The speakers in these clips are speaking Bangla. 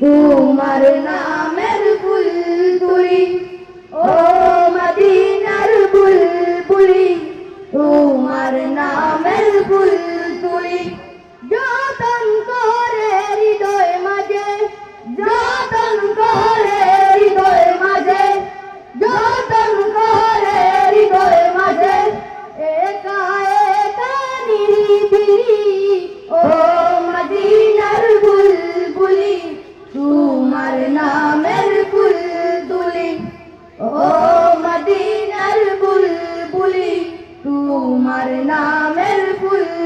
তোমার নামের ফুল তুলি। ও তোমার নামের ফুল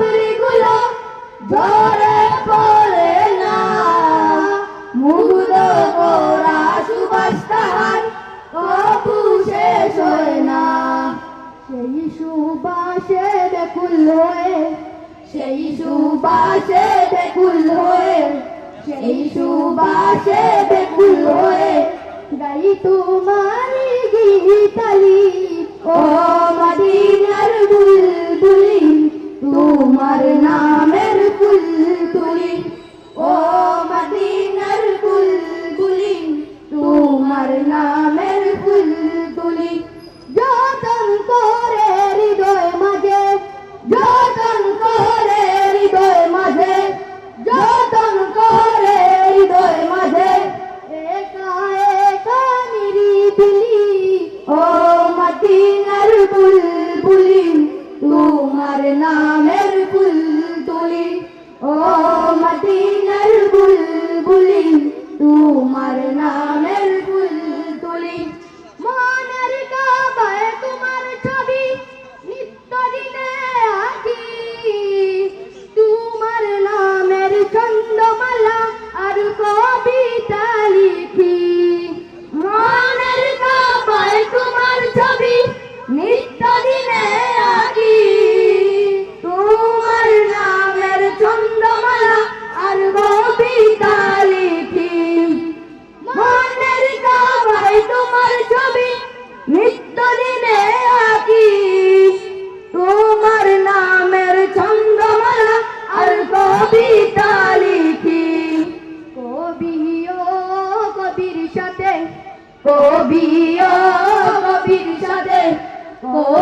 রাত্রিগুলো ঝরে পড়ে না। মুগ্ধ করা সুবাস তাহার কবু শেষ হয় না। সেই সুবাসে বেকুল হয়ে, সেই সুবাসে বেকুল হয়ে, সেই সুবাসে বেকুল হয়ে গাই তোমারি গীতালি। ও मरना बिल्कुल तुरी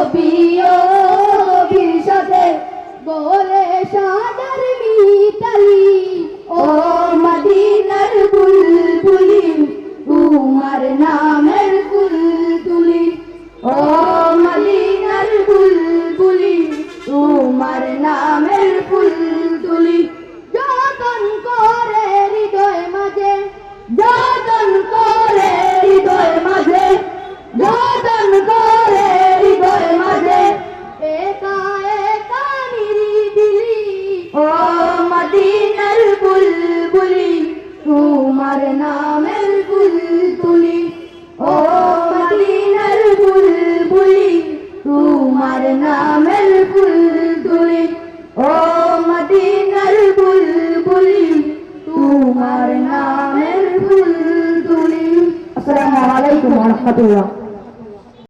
be তোমার নামের ফুল তুলি ও মদিনার ফুল বুলি তোমার নামের ফুল তুলি ও মদিনার ফুল বুলি তোমার নামের ফুল তুলি আসসালামু আলাইকুম ওয়া রাহমাতুল্লাহ।